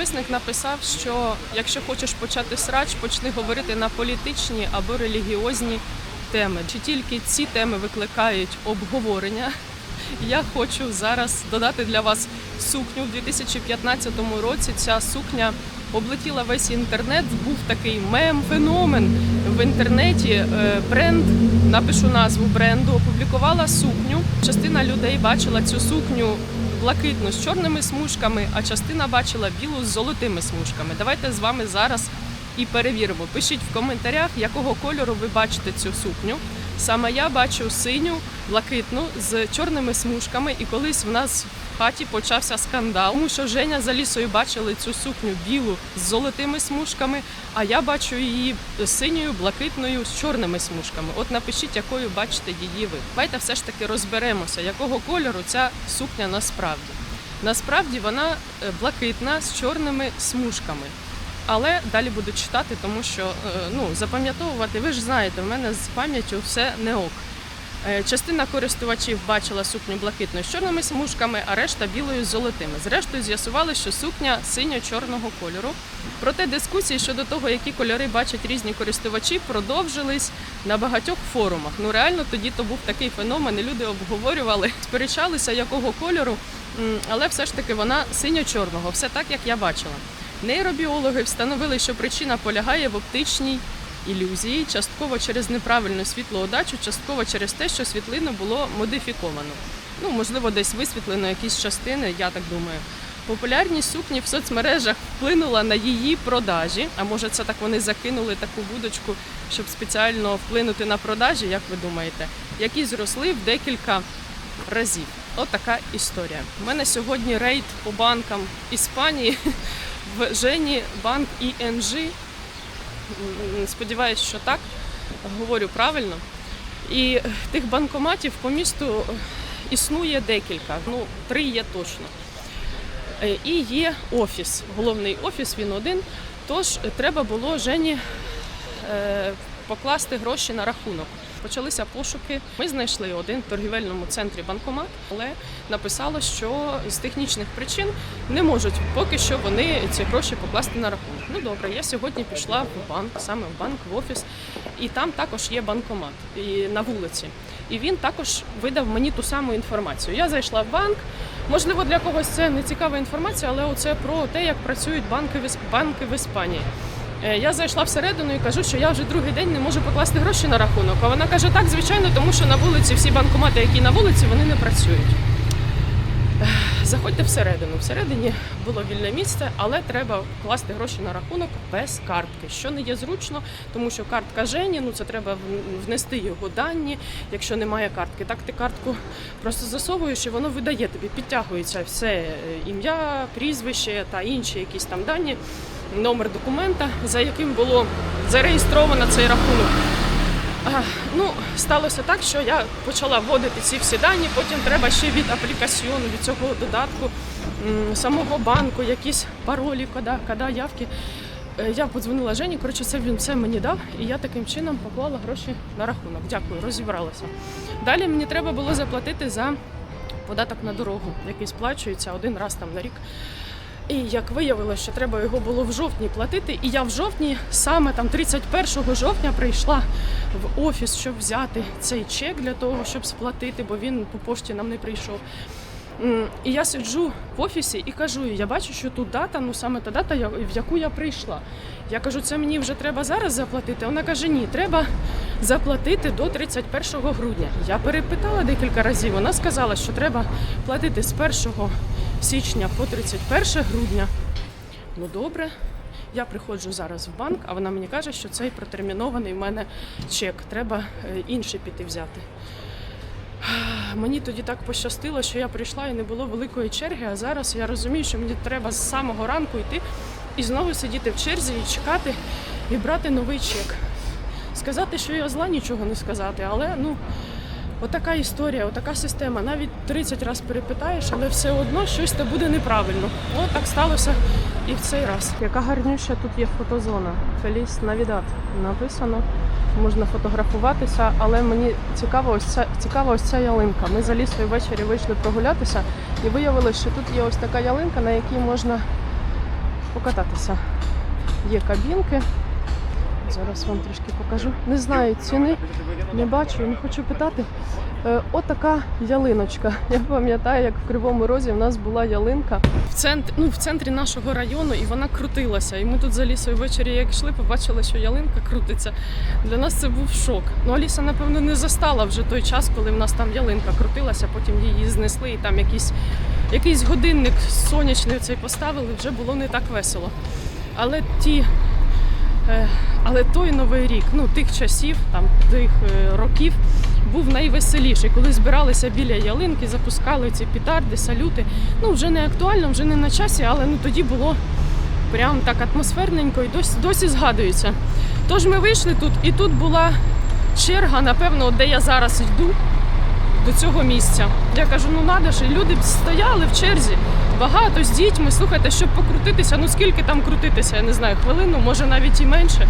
Підписник написав, що якщо хочеш почати срач, почни говорити на політичні або релігіозні теми. Чи тільки ці теми викликають обговорення? Я хочу зараз додати для вас сукню. У 2015 році ця сукня облетіла весь інтернет. Був такий мем, феномен в інтернеті. Е, Бренд, напишу назву бренду, опублікувала сукню. Частина людей бачила цю сукню блакитну з чорними смужками, а частина бачила білу з золотими смужками. Давайте з вами зараз і перевіримо. Пишіть в коментарях, якого кольору ви бачите цю сукню. Саме я бачу синю, блакитну з чорними смужками, і колись в нас в хаті почався скандал, тому що Женя за лісою бачили цю сукню білу з золотими смужками, а я бачу її синьою, блакитною з чорними смужками. От напишіть, якою бачите її ви. Давайте все ж таки розберемося, якого кольору ця сукня насправді. Насправді вона е, блакитна з чорними смужками. Але далі буду читати, тому що е, ну, запам'ятовувати, ви ж знаєте, в мене з пам'яттю все не ок. Е, Частина користувачів бачила сукню блакитною з чорними смужками, а решта білою з золотими. Зрештою, з'ясували, що сукня синьо-чорного кольору. Проте дискусії щодо того, які кольори бачать різні користувачі, продовжились на багатьох форумах. Ну реально тоді то був такий феномен, і люди обговорювали, сперечалися, якого кольору, але все ж таки вона синьо-чорного, все так, як я бачила. Нейробіологи встановили, що причина полягає в оптичній ілюзії, частково через неправильну світлоодачу, частково через те, що світлину було модифіковано. Ну, можливо, десь висвітлено якісь частини, я так думаю. Популярність сукні в соцмережах вплинула на її продажі. А може, це так вони закинули таку вудочку, щоб спеціально вплинути на продажі, як ви думаєте, які зросли в декілька разів. От така історія. У мене сьогодні рейд по банкам Іспанії в Жені банк ІНЖ. Сподіваюсь, що так говорю правильно. І тих банкоматів по місту існує декілька, ну три є точно. Е, І є офіс, головний офіс, він один. Тож треба було Жені е, покласти гроші на рахунок. Почалися пошуки. Ми знайшли один в торгівельному центрі банкомат, але написало, що з технічних причин не можуть поки що вони ці гроші покласти на рахунок. Ну добре, я сьогодні пішла в банк, саме в банк, в офіс, і там також є банкомат і на вулиці. І він також видав мені ту саму інформацію. Я зайшла в банк. Можливо, для когось це не цікава інформація, але оце про те, як працюють банки в банки в Іспанії. Е, Я зайшла всередину і кажу, що я вже другий день не можу покласти гроші на рахунок. А вона каже, так, звичайно, тому що на вулиці всі банкомати, які на вулиці, вони не працюють. Заходьте всередину. Всередині було вільне місце, але треба класти гроші на рахунок без картки, що не є зручно, тому що картка Жені, ну це треба внести його дані, якщо немає картки. Так ти картку просто засовуєш і воно видає тобі, підтягується все е, ім'я, прізвище та інші якісь там дані, номер документа, за яким було зареєстровано цей рахунок. Ну, сталося так, що я почала вводити ці всі дані, потім треба ще від аплікаціону, від цього додатку самого банку, якісь паролі, кода, кода явки. Е, Я подзвонила Жені, коротше, це він все мені дав, і я таким чином поклала гроші на рахунок. Дякую, розібралася. Далі мені треба було заплатити за податок на дорогу, який сплачується один раз там на рік. І як виявилося, що треба його було в жовтні платити, і я в жовтні, саме там 31 жовтня, прийшла в офіс, щоб взяти цей чек для того, щоб сплатити, бо він по пошті нам не прийшов. І я сиджу в офісі і кажу, я бачу, що тут дата, ну саме та дата, в яку я прийшла. Я кажу, це мені вже треба зараз заплатити. Вона каже, ні, треба заплатити до 31 грудня. Я перепитала декілька разів. Вона сказала, що треба платити з 1 січня по 31 грудня. Ну добре. Я приходжу зараз в банк, а вона мені каже, що цей протермінований в мене чек. Треба е, інший піти взяти. Мені тоді так пощастило, що я прийшла і не було великої черги, а зараз я розумію, що мені треба з самого ранку йти і знову сидіти в черзі і чекати і брати новий чек. Сказати, що я зла, нічого не сказати, але ну. Отака історія, отака система. Навіть 30 разів перепитаєш, але все одно щось та буде неправильно. От так сталося і в цей раз. Яка гарнюща тут є фотозона. Феліс Навідат написано. Можна фотографуватися, але мені цікаво ось ця цікава ось ця ялинка. Ми за лісою ввечері вийшли прогулятися і виявилося, що тут є ось така ялинка, на якій можна покататися. Є кабінки. Зараз вам трішки покажу. Не знаю ціни, не бачу, не хочу питати. Е, от така ялиночка. Я пам'ятаю, як в Кривому Розі в нас була ялинка в центрі, ну, в центрі нашого району, і вона крутилася. І ми тут за лісою ввечері, як йшли, побачили, що ялинка крутиться. Для нас це був шок. Ну, Аліса, напевно, не застала вже той час, коли в нас там ялинка крутилася, потім її знесли, і там якийсь, якийсь годинник сонячний цей поставили, вже було не так весело. Але ті. е, Але той новий рік, ну тих часів, там тих е, років, був найвеселіший, коли збиралися біля ялинки, запускали ці пітарди, салюти. Ну вже не актуально, вже не на часі, але ну тоді було прям так атмосферненько і досі, досі згадується. Тож ми вийшли тут, і тут була черга, напевно, де я зараз йду до цього місця. Я кажу, ну надо ж, і люди стояли в черзі, багато з дітьми. Слухайте, щоб покрутитися, ну скільки там крутитися, я не знаю, хвилину, може навіть і менше.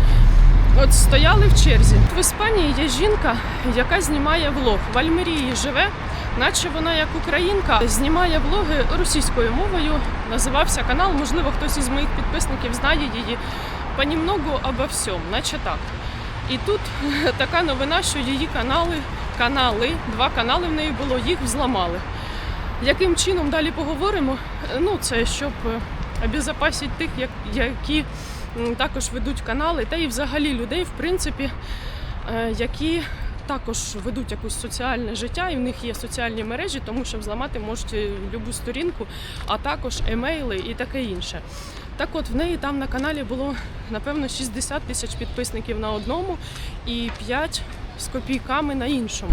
От стояли в черзі. В Іспанії є жінка, яка знімає влог. В Альмерії живе, наче вона як українка, знімає влоги російською мовою. Називався канал. Можливо, хтось із моїх підписників знає її. Понімногу обо всьому, наче так. І тут така новина, що її канали, канали, два канали в неї було, їх взламали. Яким чином далі поговоримо? Ну, це щоб е, обезопасити тих, які також ведуть канали, та і взагалі людей, в принципі, е, які також ведуть якусь соціальне життя, і в них є соціальні мережі, тому що взламати можуть будь-яку сторінку, а також емейли і таке інше. Так от в неї там на каналі було напевно 60 тисяч підписників на одному і 5 з копійками на іншому.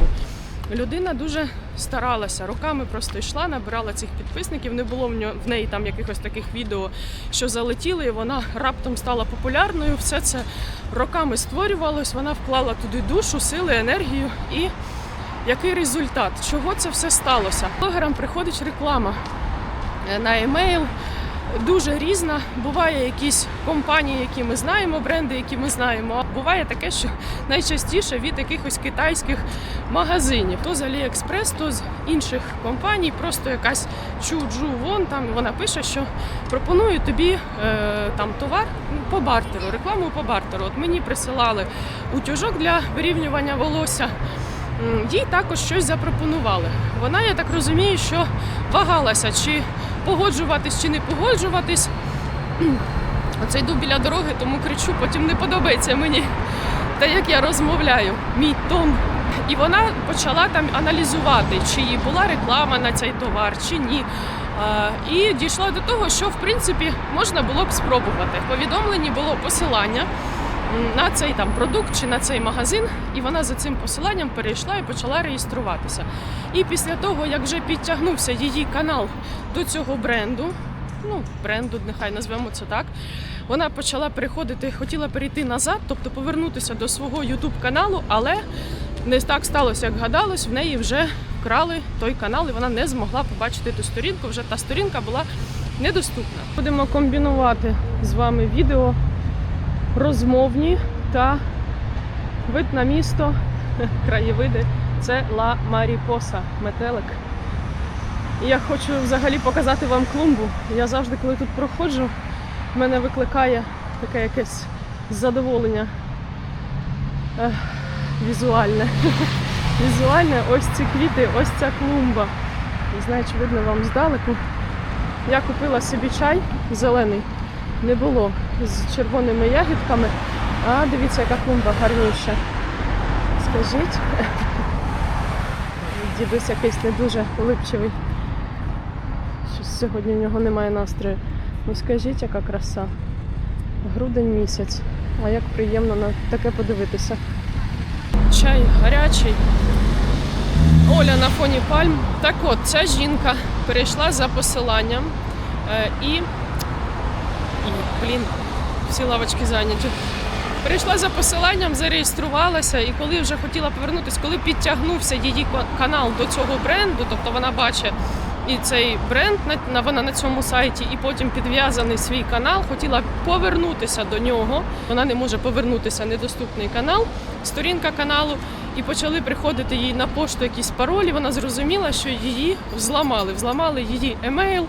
Людина дуже старалася, роками просто йшла, набирала цих підписників. Не було в в неї там якихось таких відео, що залетіли, і вона раптом стала популярною. Все це роками створювалось. Вона вклала туди душу, сили, енергію. І який результат? Чого це все сталося? Блогерам приходить реклама е, на емейл. Дуже різна. Буває якісь компанії, які ми знаємо, бренди, які ми знаємо. А буває таке, що найчастіше від якихось китайських магазинів. То з Аліекспрес, то з інших компаній, просто якась чуджу вон там вона пише, що пропоную тобі е, там товар по бартеру, рекламу по бартеру. От мені присилали утюжок для вирівнювання волосся. Їй також щось запропонували. Вона, я так розумію, що вагалася, чи погоджуватись, чи не погоджуватись. Оце йду біля дороги, тому кричу, потім не подобається мені те, як я розмовляю, мій тон. І вона почала там аналізувати, чи була реклама на цей товар, чи ні. І дійшла до того, що в принципі можна було б спробувати. В повідомленні було посилання на цей там продукт чи на цей магазин, і вона за цим посиланням перейшла і почала реєструватися. І після того, як вже підтягнувся її канал до цього бренду, ну бренду, нехай назвемо це так. Вона почала переходити, хотіла перейти назад, тобто повернутися до свого Ютуб каналу, але не так сталося, як гадалось. В неї вже вкрали той канал, і вона не змогла побачити ту сторінку. Вже та сторінка була недоступна. Будемо комбінувати з вами відео розмовні та вид на місто, краєвиди. Це Ла Маріпоса, метелик. Я хочу взагалі показати вам клумбу. Я завжди, коли тут проходжу, мене викликає таке якесь задоволення візуальне. Візуальне, ось ці квіти, ось ця клумба. Не знаю, чи видно вам здалеку. Я купила собі чай зелений, не було з червоними ягідками. А дивіться, яка клумба гарніша. Скажіть. Дідусь якийсь не дуже улипчивий. Щось сьогодні в нього немає настрою. Ну скажіть, яка краса. Грудень місяць. А як приємно на таке подивитися. Чай гарячий. Оля на фоні пальм. Так от, ця жінка перейшла за посиланням е, і. І, блін, всі лавочки зайняті. Перейшла за посиланням, зареєструвалася, і коли вже хотіла повернутися, коли підтягнувся її канал до цього бренду, тобто вона бачить і цей бренд на, на вона на цьому сайті, і потім підв'язаний свій канал, хотіла повернутися до нього. Вона не може повернутися недоступний канал, сторінка каналу, і почали приходити їй на пошту якісь паролі. Вона зрозуміла, що її взламали. Взламали її емейл,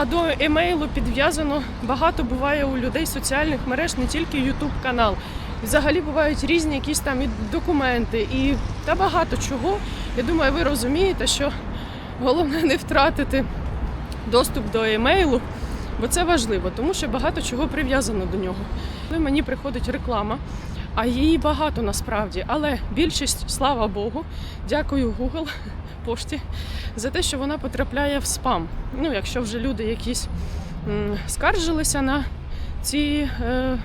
А до емейлу підв'язано багато буває у людей соціальних мереж, не тільки YouTube канал. Взагалі бувають різні якісь там і документи, і та багато чого. Я думаю, ви розумієте, що головне не втратити доступ до емейлу, бо це важливо, тому що багато чого прив'язано до нього. Коли мені приходить реклама, а її багато насправді, але більшість, слава Богу, дякую Google пошті за те, що вона потрапляє в спам. Ну, якщо вже люди якісь м, скаржилися на ці. Е,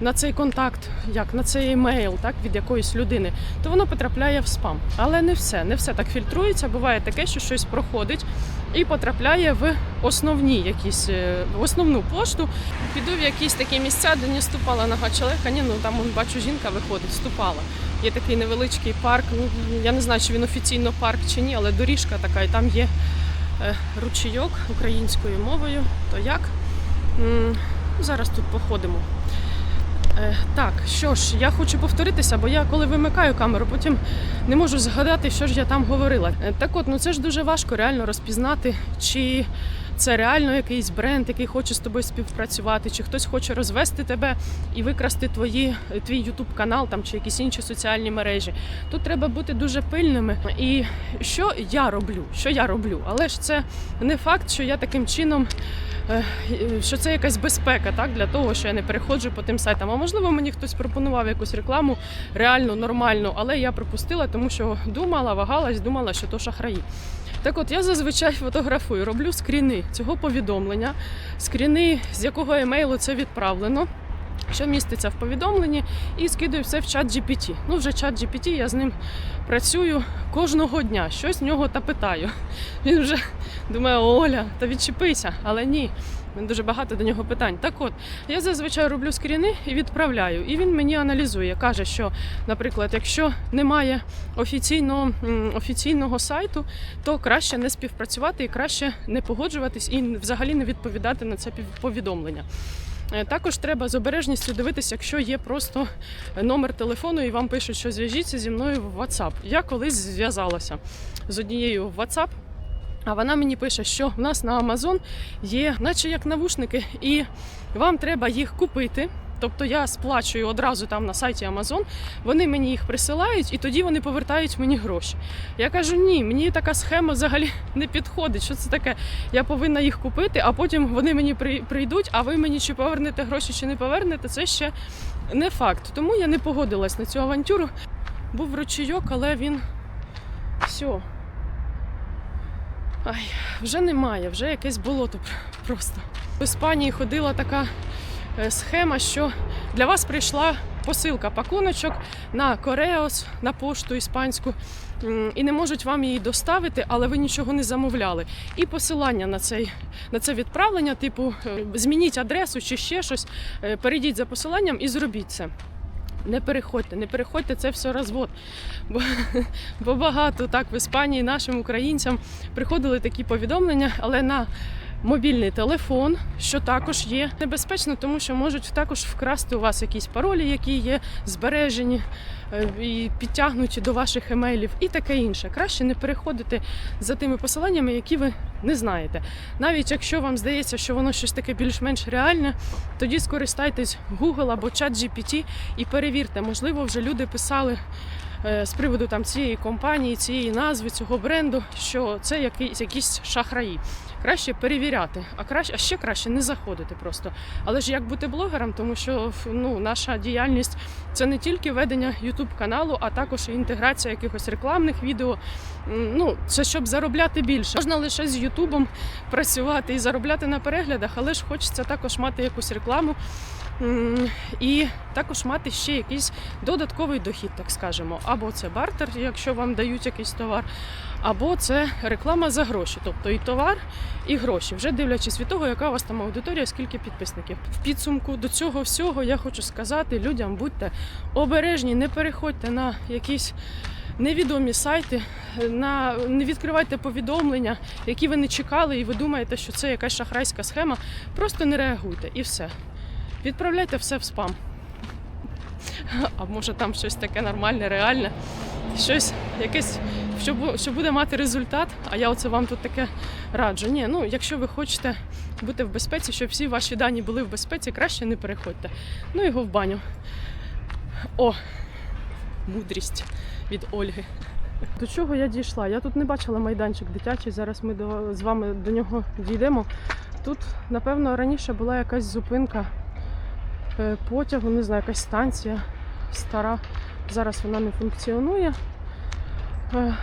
на цей контакт, як на цей емейл, так від якоїсь людини, то воно потрапляє в спам. Але не все, не все так фільтрується. Буває таке, що щось проходить і потрапляє в основні якісь е, в основну пошту. Піду в якісь такі місця, де не ступала нога чоловіка. Ні, ну там бачу, жінка виходить, ступала. Є такий невеличкий парк. Ну я не знаю, чи він офіційно парк чи ні, але доріжка така, і там є е, ручійок українською мовою. То як? Зараз тут походимо. Е, Так, що ж, я хочу повторитися, бо я коли вимикаю камеру, потім не можу згадати, що ж я там говорила. Е, Так от, ну це ж дуже важко реально розпізнати, чи це реально якийсь бренд, який хоче з тобою співпрацювати, чи хтось хоче розвести тебе і викрасти твої, твій Ютуб канал там чи якісь інші соціальні мережі. Тут треба бути дуже пильними. І що я роблю? Що я роблю? Але ж це не факт, що я таким чином е, що це якась безпека, так для того, що я не переходжу по тим сайтам. А можливо, мені хтось пропонував якусь рекламу реально нормальну, але я пропустила, тому що думала, вагалась, думала, що то шахраї. Так от я зазвичай фотографую, роблю скріни цього повідомлення, скріни, з якого емейлу це відправлено. Що міститься в повідомленні, і скидаю все в чат GPT. Ну, вже чат GPT, я з ним працюю кожного дня. Щось в нього та питаю. Він вже думає, Оля, та відчепися, але ні. Мене дуже багато до нього питань. Так от, я зазвичай роблю скріни і відправляю. І він мені аналізує, каже, що, наприклад, якщо немає офіційного, офіційного сайту, то краще не співпрацювати і краще не погоджуватись і взагалі не відповідати на це повідомлення. Е, Також треба з обережністю дивитися, якщо є просто номер телефону і вам пишуть, що зв'яжіться зі мною в WhatsApp. Я колись зв'язалася з однією в WhatsApp. А вона мені пише, що в нас на Amazon є, наче як навушники, і вам треба їх купити. Тобто я сплачую одразу там на сайті Amazon, вони мені їх присилають і тоді вони повертають мені гроші. Я кажу, ні, мені така схема взагалі не підходить. Що це таке? Я повинна їх купити, а потім вони мені при- прийдуть, а ви мені чи повернете гроші, чи не повернете, це ще не факт. Тому я не погодилась на цю авантюру. Був ручійок, але він все. Ай, вже немає, вже якесь болото просто. В Іспанії ходила така е, схема, що для вас прийшла посилка пакуночок на Кореос, на пошту іспанську, і не можуть вам її доставити, але ви нічого не замовляли. І посилання на, цей, на це відправлення, типу, е, змініть адресу чи ще щось, е, перейдіть за посиланням і зробіть це. Не переходьте, не переходьте, це все розвод. Бо, бо багато так в Іспанії нашим українцям приходили такі повідомлення, але на мобільний телефон, що також є небезпечно, тому що можуть також вкрасти у вас якісь паролі, які є збережені е, і підтягнуті до ваших емейлів, і таке інше. Краще не переходити за тими посиланнями, які ви не знаєте. Навіть якщо вам здається, що воно щось таке більш-менш реальне, тоді скористайтесь Google або ChatGPT і перевірте, можливо, вже люди писали е, з приводу там цієї компанії, цієї назви, цього бренду, що це якісь, якісь шахраї. Краще перевіряти, а краще, а ще краще не заходити просто. Але ж як бути блогером, тому що ну, наша діяльність це не тільки ведення YouTube каналу, а також інтеграція якихось рекламних відео. Ну, це щоб заробляти більше. Можна лише з Ютубом працювати і заробляти на переглядах, але ж хочеться також мати якусь рекламу. І також мати ще якийсь додатковий дохід, так скажемо. Або це бартер, якщо вам дають якийсь товар, або це реклама за гроші, тобто і товар, і гроші, вже дивлячись від того, яка у вас там аудиторія, скільки підписників. В підсумку до цього всього я хочу сказати людям: будьте обережні, не переходьте на якісь. Невідомі сайти, на не відкривайте повідомлення, які ви не чекали, і ви думаєте, що це якась шахрайська схема. Просто не реагуйте і все. Відправляйте все в спам. А може там щось таке нормальне, реальне, щось якесь, що, що буде мати результат, а я оце вам тут таке раджу. Ні, ну якщо ви хочете бути в безпеці, щоб всі ваші дані були в безпеці, краще не переходьте. Ну його в баню. О, мудрість від Ольги. До чого я дійшла? Я тут не бачила майданчик дитячий. Зараз ми до, з вами до нього дійдемо. Тут, напевно, раніше була якась зупинка е, потягу, не знаю, якась станція стара. Зараз вона не функціонує. Е,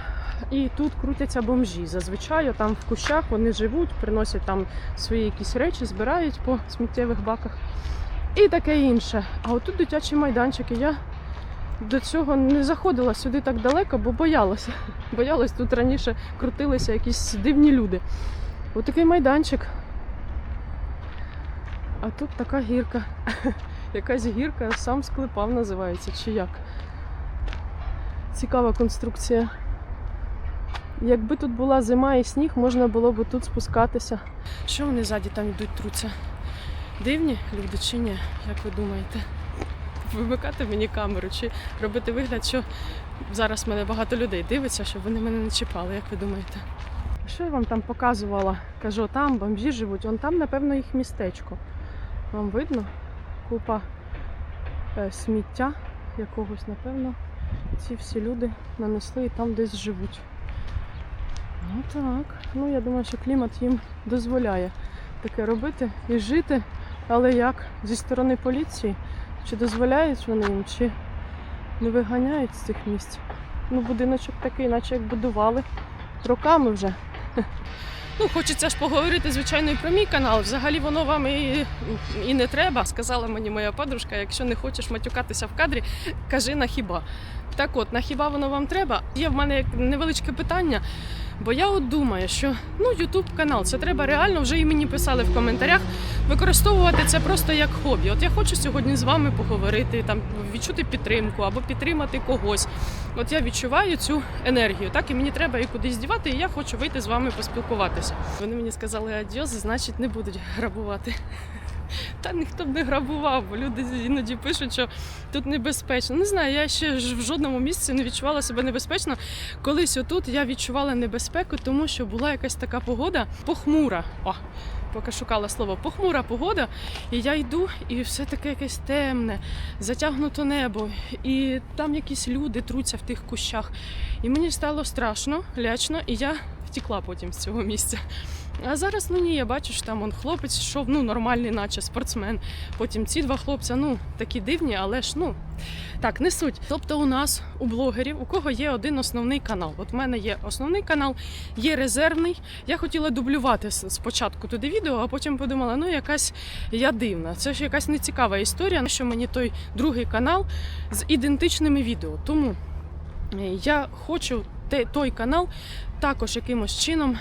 І тут крутяться бомжі. Зазвичай там в кущах вони живуть, приносять там свої якісь речі, збирають по сміттєвих баках і таке інше. А отут дитячі майданчики. Я до цього не заходила сюди так далеко, бо боялася. Боялась, тут раніше крутилися якісь дивні люди. Отакий майданчик. А тут така гірка. Якась гірка, сам склепав називається, чи як. Цікава конструкція. Якби тут була зима і сніг, можна було б тут спускатися. Що вони ззаді там йдуть труться? Дивні люди чи ні? Як ви думаєте? Вимикати мені камеру чи робити вигляд, що зараз мене багато людей дивиться, щоб вони мене не чіпали, як ви думаєте? Що я вам там показувала? Кажу, там бомжі живуть, он там, напевно, їх містечко. Вам видно? Купа е, сміття якогось, напевно, ці всі люди нанесли і там десь живуть. Ну так. Ну я думаю, що клімат їм дозволяє таке робити і жити. Але як? Зі сторони поліції? Чи дозволяють вони їм, чи не виганяють з цих місць? Ну, будиночок такий, наче як будували роками вже. Ну, хочеться ж поговорити, звичайно, і про мій канал. Взагалі воно вам і, і не треба. Сказала мені моя подружка, якщо не хочеш матюкатися в кадрі, кажи на хіба. Так от, на хіба воно вам треба? Є в мене невеличке питання. Бо я от думаю, що ну Ютуб канал, це треба реально, вже і мені писали в коментарях, використовувати це просто як хобі. От я хочу сьогодні з вами поговорити, там відчути підтримку або підтримати когось. От я відчуваю цю енергію, так і мені треба її кудись дівати, і я хочу вийти з вами поспілкуватися. Вони мені сказали адіос, значить не будуть грабувати. Та ніхто б не грабував, бо люди іноді пишуть, що тут небезпечно. Не знаю, я ще в жодному місці не відчувала себе небезпечно. Колись отут я відчувала небезпеку, тому що була якась така погода похмура. О, поки шукала слово похмура погода. І я йду, і все таке якесь темне, затягнуто небо, і там якісь люди труться в тих кущах. І мені стало страшно, лячно, і я втікла потім з цього місця. А зараз ну ні, я бачу, що там он хлопець йшов, ну нормальний, наче спортсмен. Потім ці два хлопця, ну такі дивні, але ж ну так, не суть. Тобто у нас у блогерів, у кого є один основний канал. От в мене є основний канал, є резервний. Я хотіла дублювати спочатку туди відео, а потім подумала, ну якась я дивна. Це ж якась нецікава історія, що мені той другий канал з ідентичними відео. Тому е, я хочу той канал також якимось чином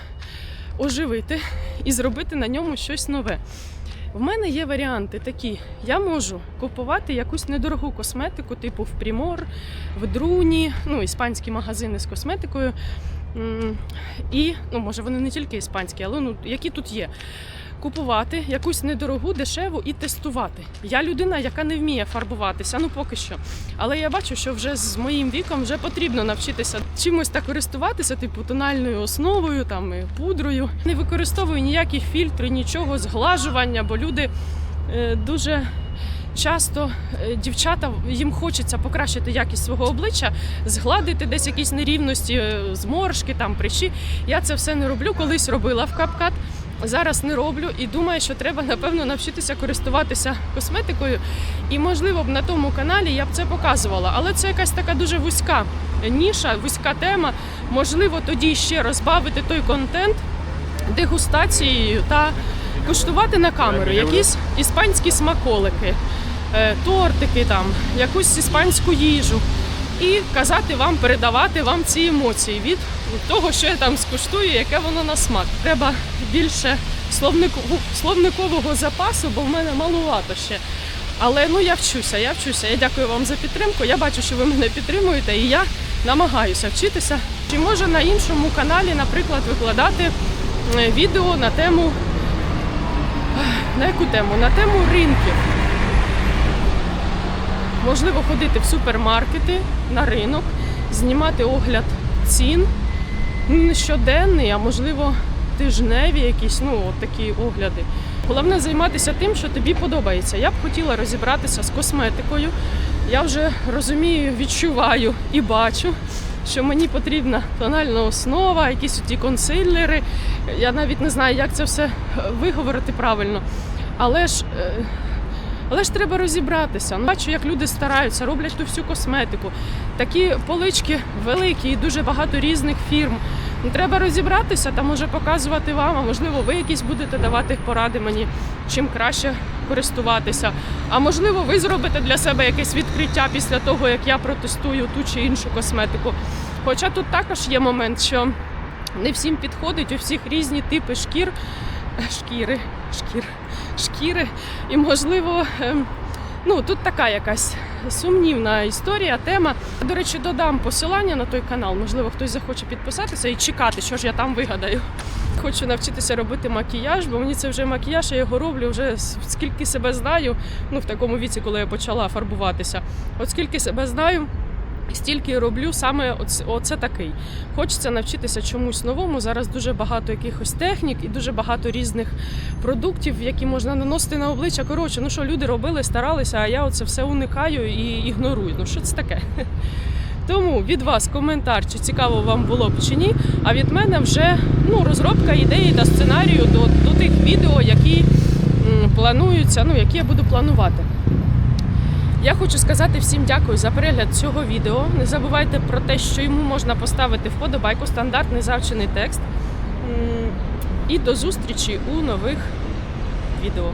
оживити і зробити на ньому щось нове. В мене є варіанти такі: я можу купувати якусь недорогу косметику, типу в Примор, в Друні, ну, іспанські магазини з косметикою. І, ну, може, вони не тільки іспанські, але ну, які тут є. Купувати якусь недорогу, дешеву і тестувати. Я людина, яка не вміє фарбуватися, ну поки що. Але я бачу, що вже з моїм віком вже потрібно навчитися чимось так користуватися, типу тональною основою, там і пудрою. Не використовую ніякі фільтри, нічого, зглажування, бо люди е, дуже. Часто е, дівчата їм хочеться покращити якість свого обличчя, згладити десь якісь нерівності, е, зморшки, там прищі. Я це все не роблю. Колись робила в капкат. Зараз не роблю і думаю, що треба напевно навчитися користуватися косметикою. І можливо б на тому каналі я б це показувала. Але це якась така дуже вузька ніша, вузька тема. Можливо, тоді ще розбавити той контент дегустацією та куштувати на камеру якісь іспанські смаколики, е, тортики, там, якусь іспанську їжу. І казати вам, передавати вам ці емоції від того, що я там скуштую, яке воно на смак. Треба більше словникового запасу, бо в мене малувато ще. Але ну я вчуся, я вчуся. Я дякую вам за підтримку. Я бачу, що ви мене підтримуєте, і я намагаюся вчитися. Чи може на іншому каналі, наприклад, викладати е, відео на тему на яку тему? На тему ринків. Можливо, ходити в супермаркети на ринок, знімати огляд цін не щоденний, а можливо тижневі якісь, ну, от такі огляди. Головне займатися тим, що тобі подобається. Я б хотіла розібратися з косметикою. Я вже розумію, відчуваю і бачу, що мені потрібна тональна основа, якісь ті консилери. Я навіть не знаю, як це все е, виговорити правильно. Але ж. е, Але ж треба розібратися. Ну, бачу, як люди стараються, роблять ту всю косметику. Такі полички великі і дуже багато різних фірм. Ну, Треба розібратися та може показувати вам, а можливо, ви якісь будете давати поради мені, чим краще користуватися. А можливо, ви зробите для себе якесь відкриття після того, як я протестую ту чи іншу косметику. Хоча тут також є момент, що не всім підходить, у всіх різні типи шкір, шкіри, шкір, шкіри. І можливо, ем, ну тут така якась сумнівна історія, тема. До речі, додам посилання на той канал. Можливо, хтось захоче підписатися і чекати, що ж я там вигадаю. Хочу навчитися робити макіяж, бо мені це вже макіяж, я його роблю вже скільки себе знаю. Ну в такому віці, коли я почала фарбуватися. От скільки себе знаю. Стільки роблю саме оце, такий. Хочеться навчитися чомусь новому. Зараз дуже багато якихось технік і дуже багато різних продуктів, які можна наносити на обличчя. Коротше, ну що люди робили, старалися, а я оце все уникаю і ігнорую. Ну що це таке? Тому від вас коментар, чи цікаво вам було б чи ні. А від мене вже ну, розробка ідеї та сценарію до, до тих відео, які м, плануються, ну які я буду планувати. Я хочу сказати всім дякую за перегляд цього відео. Не забувайте про те, що йому можна поставити вподобайку, стандартний завчений текст. І до зустрічі у нових відео.